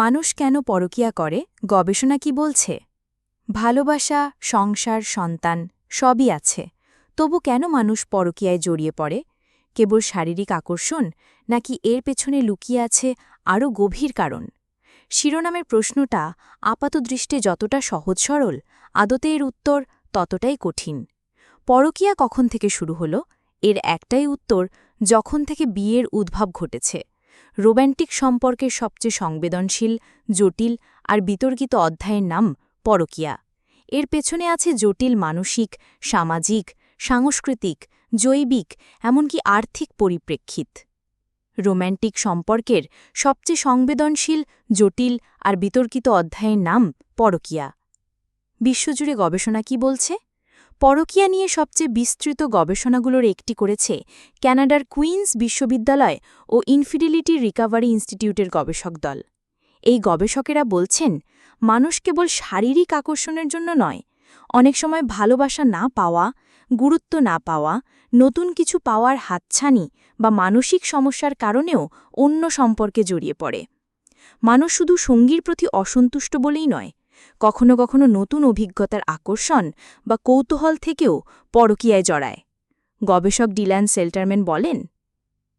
মানুষ কেন পরকিয়া করে, গবেষণা কি বলছে? ভালোবাসা, সংসার, সন্তান, সবই আছে। তবু কেন মানুষ পরকিয়ায় জড়িয়ে পড়ে? কেবল শারীরিক আকর্ষণ, নাকি এর পেছনে লুকিয়ে আছে আরও গভীর কারণ? শিরোনামের প্রশ্নটা আপাতদৃষ্টে যতটা সহজ সরল, আদতে এর উত্তর ততটাই কঠিন। পরকিয়া কখন থেকে শুরু হল? এর একটাই উত্তর যখন থেকে বিয়ের উদ্ভব ঘটেছে। রোম্যান্টিক সম্পর্কের সবচেয়ে সংবেদনশীল, জটিল আর বিতর্কিত অধ্যায়ের নাম পরকিয়া। এর পেছনে আছে জটিল মানসিক, সামাজিক, সাংস্কৃতিক, জৈবিক, এমনকি আর্থিক পরিপ্রেক্ষিত। রোম্যান্টিক সম্পর্কের সবচেয়ে সংবেদনশীল, জটিল আর বিতর্কিত অধ্যায়ের নাম পরকিয়া। বিশ্বজুড়ে গবেষণা কি বলছে? পরকিয়া নিয়ে সবচেয়ে বিস্তৃত গবেষণাগুলোর একটি করেছে ক্যানাডার কুইন্স বিশ্ববিদ্যালয় ও ইনফিডিলিটি রিকাভারি ইনস্টিটিউটের গবেষক দল। এই গবেষকেরা বলছেন, মানুষ কেবল শারীরিক আকর্ষণের জন্য নয়, অনেক সময় ভালোবাসা না পাওয়া, গুরুত্ব না পাওয়া, নতুন কিছু পাওয়ার হাতছানি বা মানসিক সমস্যার কারণেও অন্য সম্পর্কে জড়িয়ে পড়ে। মানুষ শুধু সঙ্গীর প্রতি অসন্তুষ্ট বলেই নয় কখনো কখনো নতুন অভিজ্ঞতার আকর্ষণ বা কৌতূহল থেকেও পরকীয়ায় জড়ায়। গবেষক ডিল্যান সেল্টারম্যান বলেন,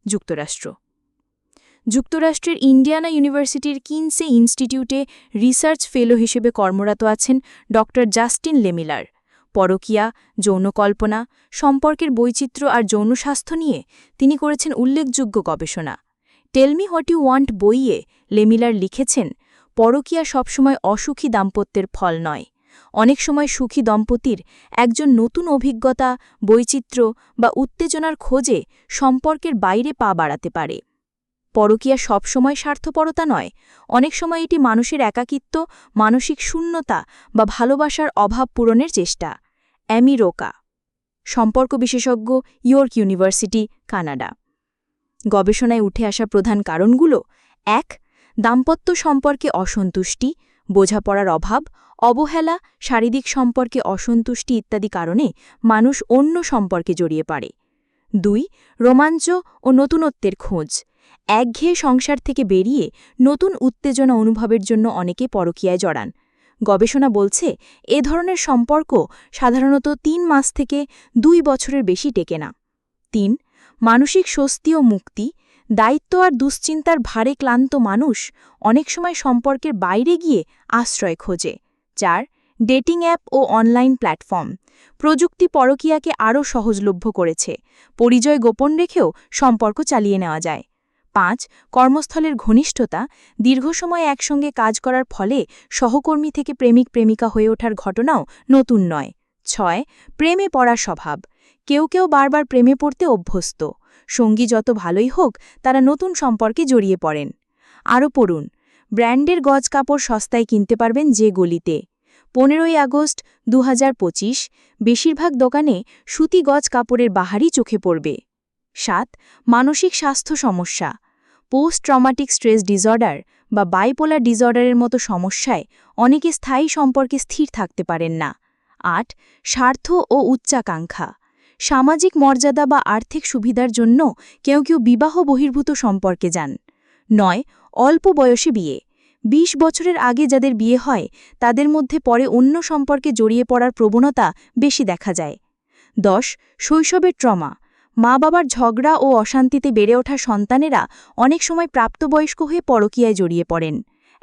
যুক্তরাষ্ট্র। যুক্তরাষ্ট্রের ইন্ডিয়ানা ইউনিভার্সিটির কিনসে ইনস্টিটিউটে রিসার্চ ফেলো হিসেবে কর্মরত আছেন ড. Justin Lehmiller. পরকিয়া যৌনকল্পনা সম্পর্কের বৈচিত্র্য আর যৌন স্বাস্থ্য নিয়ে তিনি করেছেন উল্লেখযোগ্য গবেষণা। টেলমি হোয়াট ইউ ওয়ান্ট বইয়ে লেমিলার লিখেছেন পরকিয়া সবসময় অসুখী দাম্পত্যের ফল নয়। অনেক সময় সুখী দম্পতির একজন নতুন অভিজ্ঞতা, বৈচিত্র্য বা উত্তেজনার খোঁজে সম্পর্কের বাইরে পা বাড়াতে পারে। পরকিয়া সবসময় স্বার্থপরতা নয়। অনেক সময় এটি মানুষের একাকিত্ব, মানসিক শূন্যতা বা ভালোবাসার অভাব পূরণের চেষ্টা। অ্যামি রোকা, সম্পর্ক বিশেষজ্ঞ, ইয়র্ক ইউনিভার্সিটি, কানাডা। গবেষণায় উঠে আসা প্রধান কারণগুলো, এক দাম্পত্য সম্পর্কে অসন্তুষ্টি, বোঝাপড়ার অভাব, অবহেলা, শারীরিক সম্পর্কে অসন্তুষ্টি ইত্যাদি কারণে মানুষ অন্য সম্পর্কে জড়িয়ে পারে দুই, রোমাঞ্চ ও নতুনত্বের খোঁজ। একঘেয়ে সংসার থেকে বেরিয়ে নতুন উত্তেজনা অনুভবের জন্য অনেকে পরকীয়ায় জড়ান। গবেষণা বলছে, এ ধরনের সম্পর্ক সাধারণত তিন মাস থেকে দুই বছরের বেশি টেকে না। তিন, মানসিক স্বস্তি ও মুক্তি দায়িত্ব আর দুশ্চিন্তার ভারে ক্লান্ত মানুষ অনেক সময় সম্পর্কের বাইরে গিয়ে আশ্রয় খোঁজে চার ডেটিং অ্যাপ ও অনলাইন প্ল্যাটফর্ম প্রযুক্তি পরকীয়াকে আরও সহজলভ্য করেছে। পরিচয় গোপন রেখেও সম্পর্ক চালিয়ে নেওয়া যায়। পাঁচ, কর্মস্থলের ঘনিষ্ঠতা দীর্ঘ সময় একসঙ্গে কাজ করার ফলে সহকর্মী থেকে প্রেমিক প্রেমিকা হয়ে ওঠার ঘটনাও নতুন নয়। ছয়, প্রেমে পড়ার স্বভাব। কেউ কেউ বারবার প্রেমে পড়তে অভ্যস্ত। সঙ্গী যত ভালোই হোক, তারা নতুন সম্পর্কে জড়িয়ে পড়েন। আরও পড়ুন, ব্র্যান্ডের গজ কাপড় সস্তায় কিনতে পারবেন যে গলিতে। পনেরোই আগস্ট দু হাজার পঁচিশ, বেশিরভাগ দোকানে সুতি গজ কাপড়ের বাহারি চোখে পড়বে। সাত, মানসিক স্বাস্থ্য সমস্যা। পোস্ট ট্রমাটিক স্ট্রেস ডিসঅর্ডার বা বাইপোলার ডিসঅর্ডারের মতো সমস্যায় অনেকে স্থায়ী সম্পর্কে স্থির থাকতে পারেন না। আট, স্বার্থ ও উচ্চাকাঙ্ক্ষা। সামাজিক মর্যাদা বা আর্থিক সুবিধার জন্য কেউ কেউ বিবাহ বহির্ভূত সম্পর্কে যান। নয়, অল্প বয়সে বিয়ে। ২০ বছরের আগে যাদের বিয়ে হয়, তাদের মধ্যে পরে অন্য সম্পর্কে জড়িয়ে পড়ার প্রবণতা বেশি দেখা যায়। দশ, শৈশবের ট্রমা। মা বাবার ঝগড়া ও অশান্তিতে বেড়ে ওঠা সন্তানেরা অনেক সময় প্রাপ্তবয়স্ক হয়ে পরকীয়ায় জড়িয়ে পড়েন।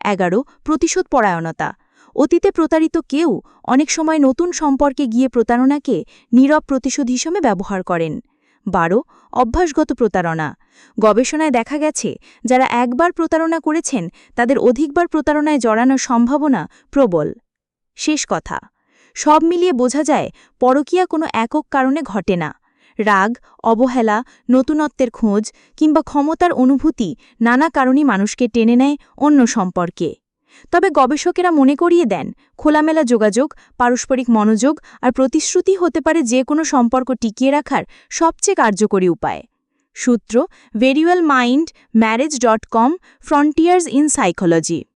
এগারো প্রতিশোধ পরায়ণতা অতীতে প্রতারিত কেউ অনেক সময় নতুন সম্পর্কে গিয়ে প্রতারণাকে নীরব প্রতিশোধ হিসেবে ব্যবহার করেন। বারো, অভ্যাসগত প্রতারণা। গবেষণায় দেখা গেছে, যারা একবার প্রতারণা করেছেন, তাদের অধিকবার প্রতারণায় জড়ানোর সম্ভাবনা প্রবল। শেষ কথা, সব মিলিয়ে বোঝা যায়, পরকীয়া কোনো একক কারণে ঘটে না। রাগ, অবহেলা, নতুনত্বের খোঁজ, কিংবা ক্ষমতার অনুভূতি নানা কারণই মানুষকে টেনে নেয় অন্য সম্পর্কে। তবে গবেষকেরা মনে করিয়ে দেন, খোলামেলা যোগাযোগ, পারস্পরিক মনোযোগ আর প্রতিশ্রুতি হতে পারে যে কোনো সম্পর্ক টিকিয়ে রাখার সবচেয়ে কার্যকরী উপায়। সূত্র Verywell Mind marriage dot com Frontiers in psychology